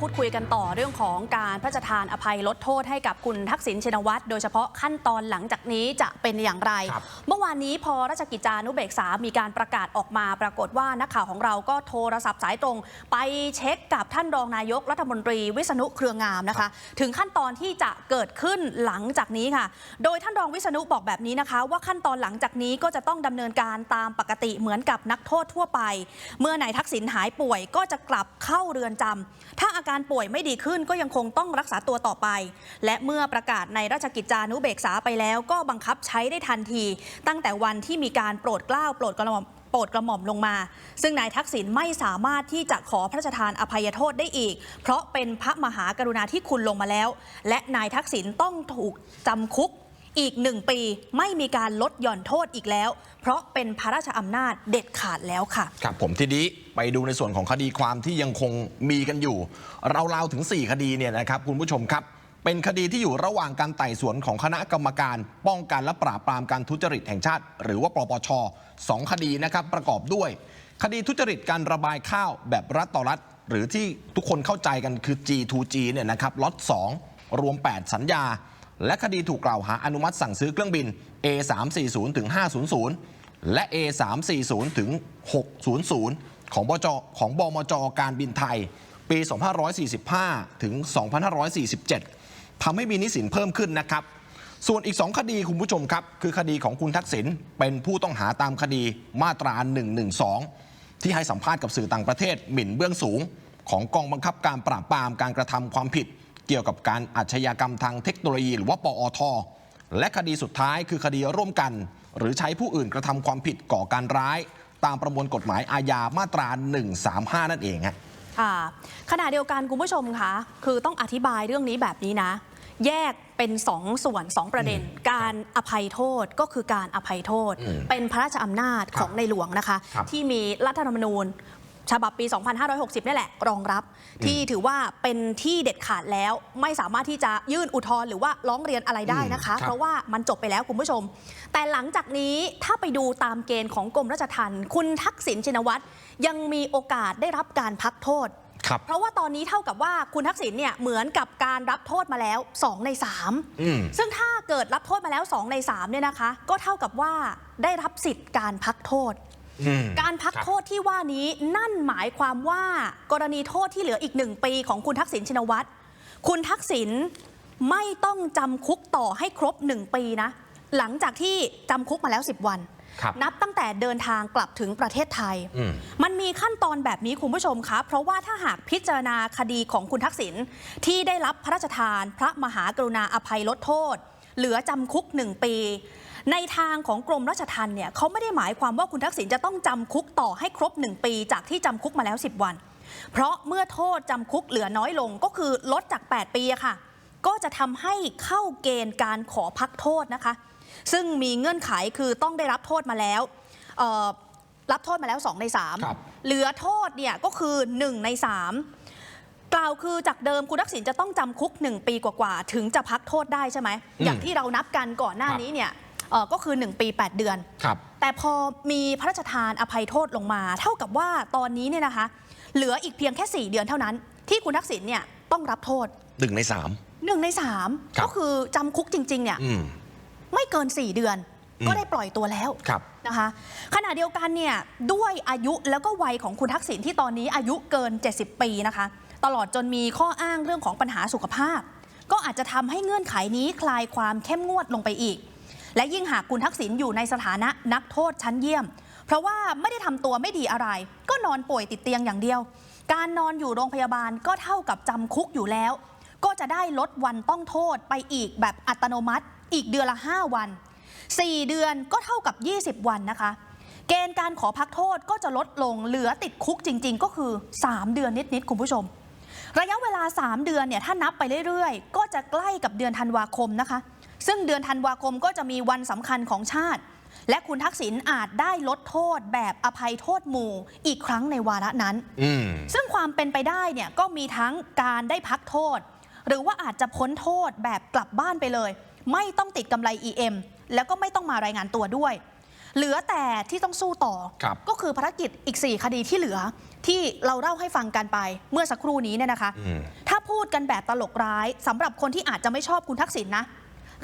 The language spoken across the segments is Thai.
พูดคุยกันต่อเรื่องของการพระราชทานอภัยลดโทษให้กับคุณทักษิณชินวัตรโดยเฉพาะขั้นตอนหลังจากนี้จะเป็นอย่างไรครับเมื่อวานนี้พอราชกิจจานุเบกษา มีการประกาศออกมาปรากฏว่านักข่าวของเราก็โทรศัพท์สายตรง ไปเช็คกับท่านรองนายกรัฐมนตรีวิษณุเครืองามนะคะ ถึงขั้นตอนที่จะเกิดขึ้นหลังจากนี้ค่ะ โดยท่านรองวิษณุบอกแบบนี้นะคะ ว่าขั้นตอนหลังจากนี้ก็จะต้องดำเนินการตามปกติเหมือนกับนักโทษทั่วไป เมื่อนายทักษิณหายป่วยก็จะกลับเข้าเรือนจำถ้าอาการการป่วยไม่ดีขึ้นก็ยังคงต้องรักษาตัวต่อไป และเมื่อประกาศในราชกิจจานุเบกษาไปแล้ว ก็บังคับใช้ได้ทันที ตั้งแต่วันที่มีการโปรดเกล้าโปรดกระหม่อมโปรดกระหม่อมลงมา ซึ่งนายทักษิณไม่สามารถที่จะขอพระราชทานอภัยโทษได้อีก เพราะเป็นพระมหากรุณาธิคุณลงมาแล้ว และนายทักษิณต้องถูกจำคุก อีกหนึ่งปีไม่มีการลดหย่อนโทษอีกแล้ว เพราะเป็นพระราชอำนาจเด็ดขาดแล้วค่ะ ครับผมทีนี้ไปดูในส่วนของคดีความที่ยังคงมีกันอยู่ เราเล่าถึง 4 คดีเนี่ยนะครับคุณผู้ชมครับ เป็นคดีที่อยู่ระหว่างการไต่สวนของคณะกรรมการ ป้องกันและปราบปรามการทุจริตแห่งชาติ หรือว่าปปชสองคดีนะครับประกอบด้วย คดีทุจริตการระบายข้าวแบบรัฐต่อรัฐ หรือที่ทุกคนเข้าใจกันคือ G2G เนี่ยนะครับล็อต2รวม 8 สัญญา และคดีถูกกล่าวหาอนุมัติสั่งซื้อเครื่องบิน A340 ถึง500 และ A340 ถึง600 ของบจของบมจการบินไทย ปี 2545 ถึง 2547 ทำให้มีนิสินเพิ่มขึ้นนะครับ ส่วนอีก 2 คดีคุณผู้ชมครับ คือคดีของคุณทักษิณเป็นผู้ต้องหาตามคดีมาตรา 112 ที่ให้สัมภาษณ์กับสื่อต่างประเทศหมิ่นเบื้องสูง ของกองบังคับการปราบปรามการกระทำความผิด เกี่ยวกับการอาชญากรรมทางเทคโนโลยี หรือว่าปอท และคดีสุดท้ายคือคดีร่วมกัน หรือใช้ผู้อื่นกระทำความผิดก่อการร้าย ตามประมวลกฎหมายอาญามาตรา 135 นั่นเองฮะค่ะขณะเดียวกันคุณผู้ชมคะคือต้องอธิบายเรื่องนี้แบบนี้นะ แยกเป็นสองส่วนสองประเด็น การอภัยโทษก็คือการอภัยโทษอืมเป็นพระราชอำนาจของในหลวงนะคะครับที่มีรัฐธรรมนูญ ฉบับปี 2560 นี่แหละ รองรับที่ถือว่าเป็นที่เด็ดขาดแล้ว ไม่สามารถที่จะยื่นอุทธรณ์หรือว่าร้องเรียนอะไรได้นะคะอืมครับเพราะว่ามันจบไปแล้วคุณผู้ชม แต่หลังจากนี้ถ้าไปดูตามเกณฑ์ของกรมราชทัณฑ์คุณทักษิณชินวัตรยังมีโอกาสได้รับการพักโทษครับเพราะว่าตอนนี้เท่ากับว่าคุณทักษิณเนี่ยเหมือนกับการรับโทษมาแล้ว 2 ในอืม3ซึ่งถ้าเกิดรับโทษมาแล้ว 2 ใน3เนี่ยนะคะ ก็เท่ากับว่าได้รับสิทธิ์การพักโทษอืม การพักโทษที่ว่านี้นั่นหมายความว่ากรณีโทษที่เหลืออีกหนึ่งปีของคุณทักษิณชินวัตร คุณทักษิณไม่ต้องจำคุกต่อให้ครบ1ปีนะ หลังจากที่จำคุกมาแล้ว 10 วันครับนับตั้งแต่เดินทางกลับถึงประเทศไทยอืมมันมีขั้นตอนแบบนี้คุณผู้ชมคะ เพราะว่าถ้าหากพิจารณาคดีของคุณทักษิณที่ได้รับพระราชทาน พระมหากรุณาอภัยลดโทษ เหลือจำคุกหนึ่งปี ในทางของกรมราชทัณฑ์เนี่ยเขาไม่ได้หมายความว่าคุณทักษิณจะต้องจำคุกต่อให้ครบหนึ่งปี จากที่จำคุกมาแล้ว 10 วัน เพราะเมื่อโทษจำคุกเหลือน้อยลงก็คือลดจาก 8 ปีอะค่ะ ก็จะทำให้เข้าเกณฑ์การขอพักโทษนะคะ ซึ่งมีเงื่อนไขคือต้องได้รับโทษมาแล้วเอ่อรับโทษมาแล้ว 2 ในครับ3เหลือโทษเนี่ยก็คือ 1 ใน 3 กล่าวคือจากเดิมคุณทักษิณจะต้องจำคุก 1 ปีกว่าๆ ถึงจะพักโทษได้ใช่ไหมอืมอย่างที่เรานับกันก่อนหน้าครับนี้เนี่ยเอ่อ ก็คือ 1 ปี 8 เดือน ครับ แต่พอมีพระราชทานอภัยโทษลงมา เท่ากับว่าตอนนี้เนี่ยนะคะ เหลืออีกเพียงแค่ 4 เดือนเท่านั้น ที่คุณทักษิณเนี่ยต้องรับโทษหนึ่งในสาม1ในครับ3ก็คือจำคุกจริง ๆ เนี่ย อืม ไม่เกิน 4 เดือนอืม ก็ได้ปล่อยตัวแล้ว ครับ นะคะขณะเดียวกันเนี่ยด้วยอายุแล้วก็วัยของคุณทักษิณที่ตอนนี้อายุเกิน 70 ปีนะคะ ตลอดจนมีข้ออ้างเรื่องของปัญหาสุขภาพ ก็อาจจะทำให้เงื่อนไขนี้คลายความเข้มงวดลงไปอีก และยิ่งหากคุณทักษิณอยู่ในสถานะนักโทษชั้นเยี่ยม เพราะว่าไม่ได้ทำตัวไม่ดีอะไร ก็นอนป่วยติดเตียงอย่างเดียว การนอนอยู่โรงพยาบาลก็เท่ากับจำคุกอยู่แล้ว ก็จะได้ลดวันต้องโทษไปอีกแบบอัตโนมัติ อีกเดือนละ 5 วัน 4 เดือนก็เท่ากับ 20 วันนะคะ เกณฑ์การขอพักโทษก็จะลดลงเหลือติดคุกจริง ๆ ก็คือ 3 เดือนนิดๆคุณผู้ชมระยะเวลา 3 เดือนเนี่ยถ้านับไปเรื่อยๆ ก็จะใกล้กับเดือนธันวาคมนะคะ ซึ่งเดือนธันวาคมก็จะมีวันสำคัญของชาติ และคุณทักษิณอาจได้ลดโทษแบบอภัยโทษหมู่อีกครั้งในวาระนั้น อืม ซึ่งความเป็นไปได้เนี่ยก็มีทั้งการได้พักโทษ หรือว่าอาจจะพ้นโทษแบบกลับบ้านไปเลย ไม่ต้องติดกำไร EM แล้วก็ไม่ต้องมารายงานตัวด้วย เหลือแต่ที่ต้องสู้ต่อ ครับ ก็คือภารกิจอีก 4 คดีที่เหลือ ที่เราเล่าให้ฟังกันไปเมื่อสักครู่นี้เนี่ยนะคะ อืม ถ้าพูดกันแบบตลกร้ายสำหรับคนที่อาจจะไม่ชอบคุณทักษิณนะ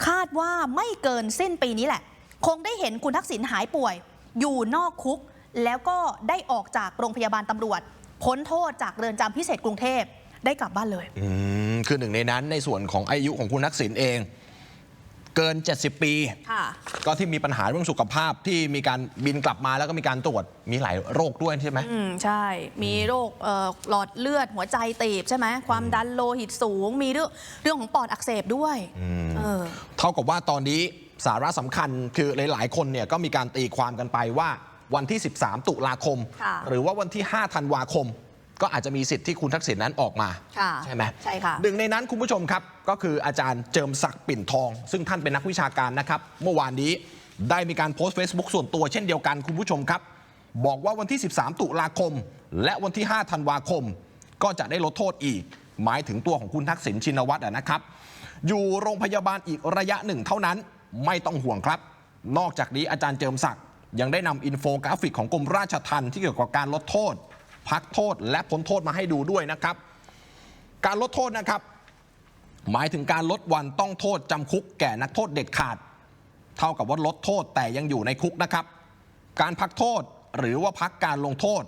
คาดว่าไม่เกินสิ้นปีนี้แหละ คงได้เห็นคุณทักษิณหายป่วย อยู่นอกคุก แล้วก็ได้ออกจากโรงพยาบาลตำรวจ พ้นโทษจากเรือนจำพิเศษกรุงเทพได้กลับบ้านเลย อืมคือหนึ่งในนั้นในส่วนของอายุของคุณทักษิณเอง เกิน 70 ปี ค่ะ ก็ที่มีปัญหาเรื่องสุขภาพที่มีการบินกลับมาแล้วก็มีการตรวจมีหลายโรคด้วยใช่ไหม อืม ใช่ มีโรคเอ่อหลอดเลือดหัวใจตีบใช่ไหม ความดันโลหิตสูง มีเรื่องเรื่องของปอดอักเสบด้วยเออ เท่ากับว่าตอนนี้สาระสำคัญคือหลาย ๆ คนเนี่ยก็มีการตีความกันไปว่าวันที่ 13 ตุลาคม ค่ะ หรือว่าวันที่ 5 ธันวาคม ก็อาจจะมีสิทธิ์ที่คุณทักษิณนั้นออกมา ค่ะใช่ไหมใช่ค่ะ หนึ่งในนั้นคุณผู้ชมครับ ก็คืออาจารย์เจิมศักดิ์ปิ่นทอง ซึ่งท่านเป็นนักวิชาการนะครับ เมื่อวานนี้ได้มีการโพสต์ Facebook ส่วนตัวเช่นเดียวกันคุณผู้ชมครับ บอกว่าวันที่ 13 ตุลาคม และวันที่ 5 ธันวาคม ก็จะได้ลดโทษอีก หมายถึงตัวของคุณทักษิณชินวัตรอะนะครับ อยู่โรงพยาบาลอีกระยะหนึ่งเท่านั้นไม่ต้องห่วงครับ นอกจากนี้อาจารย์เจิมศักดิ์ยังได้นำอินโฟกราฟิกของกรมราชทัณฑ์ที่เกี่ยวกับการลดโทษ พักโทษและพ้นโทษมาให้ดูด้วยนะครับ การลดโทษนะครับ หมายถึงการลดวันต้องโทษจำคุกแก่นักโทษเด็ดขาด เท่ากับว่าลดโทษแต่ยังอยู่ในคุกนะครับ การพักโทษหรือว่าพักการลงโทษ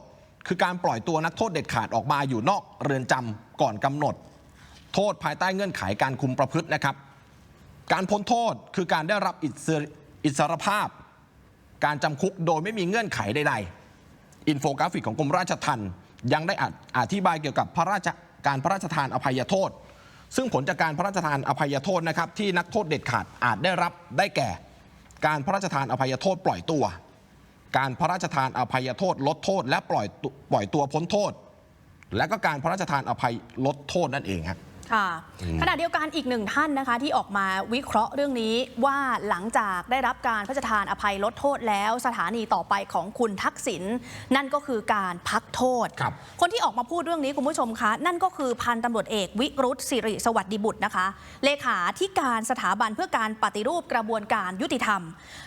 คือการปล่อยตัวนักโทษเด็ดขาดออกมาอยู่นอกเรือนจำก่อนกำหนด โทษภายใต้เงื่อนไขการคุมประพฤตินะครับ การพ้นโทษคือการได้รับอิสรอิสรภาพ การจำคุกโดยไม่มีเงื่อนไขใดๆ อินโฟกราฟิกของกรมราชทัณฑ์ยังได้อธิบายเกี่ยวกับพระราชการพระราชทานอภัยโทษ ซึ่งผลจากการพระราชทานอภัยโทษนะครับที่นักโทษเด็ดขาดอาจได้รับได้แก่ การพระราชทานอภัยโทษปล่อยตัว การพระราชทานอภัยโทษลดโทษ และปล่อยปล่อยตัวพ้นโทษ และก็การพระราชทานอภัยลดโทษนั่นเองครับ ค่ะขณะเดียวกันอีกหนึ่งท่านนะคะ ที่ออกมาวิเคราะห์เรื่องนี้ว่าหลังจากได้รับการพระราชทานอภัยลดโทษแล้วสถานีต่อไปของคุณทักษิณนั่นก็คือการพักโทษครับคนที่ออกมาพูดเรื่องนี้คุณผู้ชมคะ นั่นก็คือพันตำรวจเอกวิรุธสิริสวัสดิบุตรนะคะ เลขาที่การสถาบันเพื่อการปฏิรูปกระบวนการยุติธรรม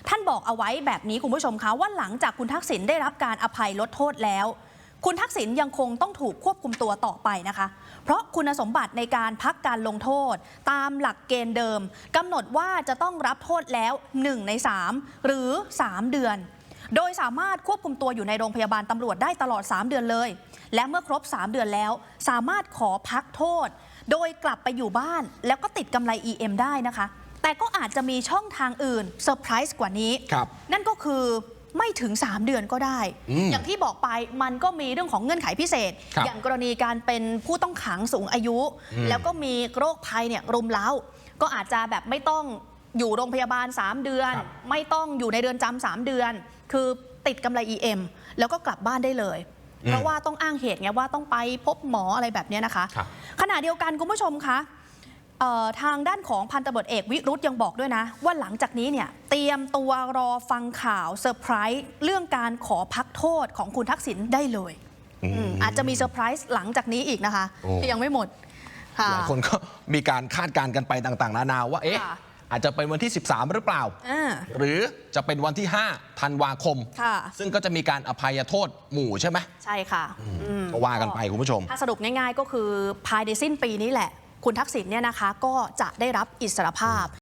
ท่านบอกเอาไว้แบบนี้คุณผู้ชมคะว่าหลังจากคุณทักษิณได้รับการอภัยลดโทษแล้ว คุณทักษิณยังคงต้องถูกควบคุมตัวต่อไปนะคะ เพราะคุณสมบัติในการพักการลงโทษ ตามหลักเกณฑ์เดิมกำหนดว่าจะต้องรับโทษแล้ว 1 ใน 3 หรือ 3 เดือน โดยสามารถควบคุมตัวอยู่ในโรงพยาบาลตำรวจได้ตลอด 3 เดือนเลย และเมื่อครบ 3 เดือนแล้ว สามารถขอพักโทษ โดยกลับไปอยู่บ้าน แล้วก็ติดกำไร EM ได้นะคะ แต่ก็อาจจะมีช่องทางอื่นเซอร์ไพรส์กว่านี้ครับนั่นก็คือ ไม่ถึง 3 เดือนก็ได้อืมอย่างที่บอกไปมันก็มีเรื่องของเงื่อนไขพิเศษครับอย่างกรณีการเป็นผู้ต้องขังสูงอายุอืมแล้วก็มีโรคภัยเนี่ยรุมเร้า ก็อาจจะแบบไม่ต้องอยู่โรงพยาบาล 3 เดือนครับไม่ต้องอยู่ในเรือนจำสามเดือน คือติดกำไร EM แล้วก็กลับบ้านได้เลยเพราะว่าต้องอ้างเหตุไงว่าต้องไปพบหมออะไรแบบเนี้ยนะคะครับขณะเดียวกันคุณผู้ชมคะเอ่อ ทางด้านของพันตำรวจเอกวิรุธยังบอกด้วยนะ ว่าหลังจากนี้เนี่ยเตรียมตัวรอฟังข่าวเซอร์ไพรส์เรื่องการขอพักโทษของคุณทักษิณได้เลยอืมอืมอาจจะมีเซอร์ไพรส์หลังจากนี้อีกนะคะโอ้ยังไม่หมดค่ะหลายคนก็มีการคาดการณ์กันไปต่างๆ นานาว่าเอ๊ะค่ะอาจจะเป็นวันที่ 13 หรือเปล่าอ่าหรือจะเป็นวันที่ 5 ธันวาคมค่ะซึ่งก็จะมีการอภัยโทษหมู่ใช่ไหม ใช่ค่ะอืมก็ว่ากันไปคุณผู้ชม ถ้าสรุปง่ายๆก็คือภายในสิ้นปีนี้แหละ คุณทักษิณเนี่ยนะคะก็จะได้รับอิสรภาพ